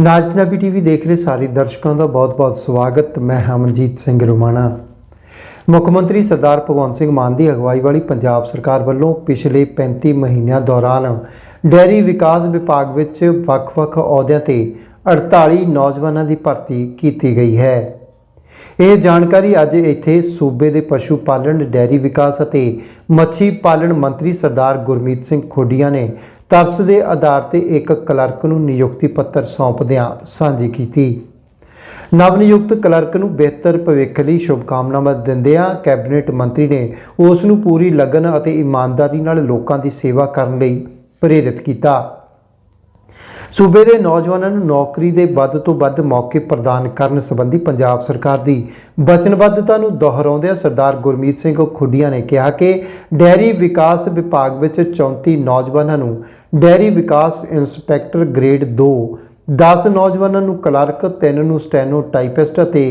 ਨਾਜ Punjabi TV ਦੇਖ ਰਹੇ ਸਾਰੇ ਦਰਸ਼ਕਾਂ ਦਾ ਬਹੁਤ-ਬਹੁਤ ਸਵਾਗਤ। ਮੈਂ ਹਮਨਜੀਤ ਸਿੰਘ ਰੋਮਾਣਾ। ਮੁੱਖ ਮੰਤਰੀ ਸਰਦਾਰ ਭਗਵੰਤ ਸਿੰਘ ਮਾਨ ਦੀ ਅਗਵਾਈ ਵਾਲੀ ਪੰਜਾਬ ਸਰਕਾਰ ਵੱਲੋਂ ਪਿਛਲੇ 35 ਮਹੀਨਿਆਂ ਦੌਰਾਨ ਡੈਰੀ ਵਿਕਾਸ ਵਿਭਾਗ ਵਿੱਚ ਵੱਖ-ਵੱਖ ਅਹੁਦਿਆਂ ਤੇ 48 ਨੌਜਵਾਨਾਂ ਦੀ ਭਰਤੀ ਕੀਤੀ ਗਈ ਹੈ। ਇਹ ਜਾਣਕਾਰੀ ਅੱਜ ਇੱਥੇ ਸੂਬੇ ਦੇ ਪਸ਼ੂ ਪਾਲਣ, ਡੈਰੀ ਵਿਕਾਸ ਅਤੇ ਮੱਛੀ ਪਾਲਣ ਮੰਤਰੀ ਸਰਦਾਰ ਗੁਰਮੀਤ ਸਿੰਘ ਖੋਡੀਆਂ ਨੇ ਤਰਸ ਦੇ ਆਧਾਰ ਤੇ ਇੱਕ ਕਲਰਕ ਨੂੰ ਨਿਯੁਕਤੀ ਪੱਤਰ ਸੌਂਪਦਿਆਂ ਸਾਂਝੀ ਕੀਤੀ। ਨਵ ਨਿਯੁਕਤ ਕਲਰਕ ਨੂੰ ਬਿਹਤਰ ਭਵਿੱਖ ਲਈ ਸ਼ੁਭਕਾਮਨਾਵਾਂ ਦਿੰਦਿਆਂ ਕੈਬਨਿਟ ਮੰਤਰੀ ਨੇ ਉਸ ਨੂੰ ਪੂਰੀ ਲਗਨ ਅਤੇ ਇਮਾਨਦਾਰੀ ਨਾਲ ਲੋਕਾਂ ਦੀ ਸੇਵਾ ਕਰਨ ਲਈ ਪ੍ਰੇਰਿਤ ਕੀਤਾ। ਸੂਬੇ ਦੇ ਨੌਜਵਾਨਾਂ ਨੂੰ ਨੌਕਰੀ ਦੇ ਵੱਧ ਤੋਂ ਵੱਧ ਮੌਕੇ ਪ੍ਰਦਾਨ ਕਰਨ ਸੰਬੰਧੀ ਪੰਜਾਬ ਸਰਕਾਰ ਦੀ ਵਚਨਬੱਧਤਾ ਨੂੰ ਦੁਹਰਾਉਂਦਿਆਂ ਸਰਦਾਰ ਗੁਰਮੀਤ ਸਿੰਘ ਖੁੱਡੀਆਂ ਨੇ ਕਿਹਾ ਕਿ ਡੈਰੀ ਵਿਕਾਸ ਵਿਭਾਗ ਵਿੱਚ 34 ਨੌਜਵਾਨਾਂ ਨੂੰ ਡੈਰੀ ਵਿਕਾਸ ਇੰਸਪੈਕਟਰ ਗ੍ਰੇਡ 2 10 ਨੌਜਵਾਨਾਂ ਨੂੰ ਕਲਰਕ 3 ਨੂੰ ਸਟੈਨੋ ਟਾਈਪਿਸਟ ਅਤੇ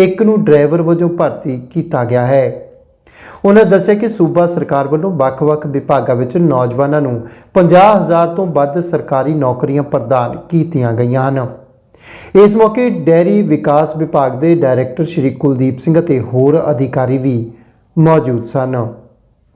1 ਨੂੰ ਡਰਾਈਵਰ ਵਜੋਂ ਭਰਤੀ ਕੀਤਾ ਗਿਆ ਹੈ। ਉਹਨਾਂ ਦੱਸਿਆ ਕਿ ਸੂਬਾ ਸਰਕਾਰ ਵੱਲੋਂ ਵੱਖ-ਵੱਖ ਵਿਭਾਗਾਂ ਵਿੱਚ ਨੌਜਵਾਨਾਂ ਨੂੰ 50000 ਤੋਂ ਵੱਧ ਸਰਕਾਰੀ ਨੌਕਰੀਆਂ ਪ੍ਰਦਾਨ ਕੀਤੀਆਂ ਗਈਆਂ ਹਨ। ਇਸ ਮੌਕੇ ਡੈਰੀ ਵਿਕਾਸ ਵਿਭਾਗ ਦੇ ਡਾਇਰੈਕਟਰ ਸ਼੍ਰੀ ਕੁਲਦੀਪ ਸਿੰਘ ਅਤੇ ਹੋਰ ਅਧਿਕਾਰੀ ਵੀ ਮੌਜੂਦ ਸਨ।